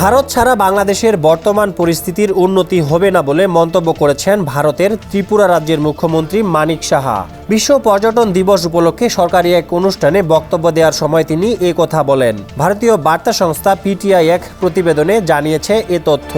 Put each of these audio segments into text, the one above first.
ভারত ছাড়া বাংলাদেশের বর্তমান পরিস্থিতির উন্নতি হবে না বলে মন্তব্য করেছেন ভারতের ত্রিপুরা রাজ্যের মুখ্যমন্ত্রী মানিক সাহা। বিশ্ব পর্যটন দিবস উপলক্ষে সরকারি এক অনুষ্ঠানে বক্তব্য দেওয়ার সময় তিনি কথা বলেন। ভারতীয় বার্তা সংস্থা পিটিআই এক প্রতিবেদনে জানিয়েছে এ তথ্য।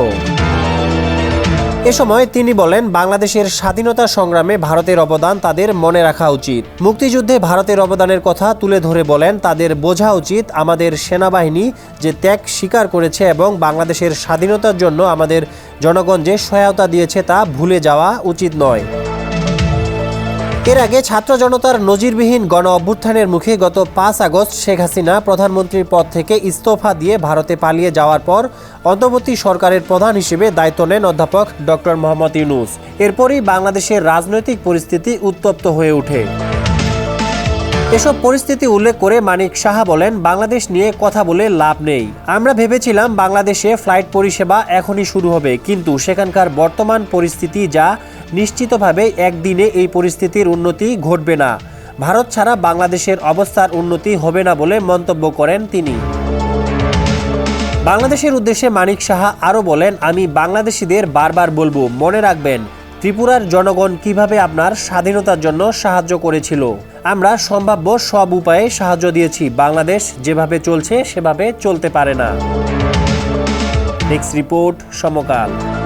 এ সময় তিনি বলেন, বাংলাদেশের স্বাধীনতা সংগ্রামে ভারতের অবদান তাদের মনে রাখা উচিত। মুক্তিযুদ্ধে ভারতের অবদানের কথা তুলে ধরে বলেন, তাদের বোঝা উচিত আমাদের সেনাবাহিনী যে ত্যাগ স্বীকার করেছে এবং বাংলাদেশের স্বাধীনতার জন্য আমাদের জনগণ যে সহায়তা দিয়েছে তা ভুলে যাওয়া উচিত নয়। এর আগে ছাত্র জনতার নজিরবিহীন গণ অভ্যুত্থানের মুখে গত পাঁচ আগস্ট শেখ হাসিনা প্রধানমন্ত্রীর পদ থেকে ইস্তফা দিয়ে ভারতে পালিয়ে যাওয়ার পর অন্তর্বর্তী সরকারের প্রধান হিসেবে দায়িত্ব নেন অধ্যাপক ডক্টর মোহাম্মদ ইউনুস। এরপরই বাংলাদেশের রাজনৈতিক পরিস্থিতি উত্তপ্ত হয়ে ওঠে। এসব পরিস্থিতি উল্লেখ করে মানিক সাহা বলেন, বাংলাদেশ নিয়ে কথা বলে লাভ নেই। আমরা ভেবেছিলাম বাংলাদেশে ফ্লাইট পরিষেবা এখনই শুরু হবে, কিন্তু সেখানকার বর্তমান পরিস্থিতি যা নিশ্চিতভাবে একদিনে এই পরিস্থিতির উন্নতি ঘটবে না। ভারত ছাড়া বাংলাদেশের অবস্থার উন্নতি হবে না বলে মন্তব্য করেন তিনি। বাংলাদেশের উদ্দেশ্যে মানিক সাহা আরও বলেন, আমি বাংলাদেশিদের বারবার বলব, মনে রাখবেন, ত্রিপুরার জনগণ কীভাবে আপনার স্বাধীনতার জন্য সাহায্য করেছিল। আমরা সম্ভাব্য সব উপায়ে সাহায্য দিয়েছি, বাংলাদেশ যেভাবে চলছে সেভাবে চলতে পারে না। Next report Samakal.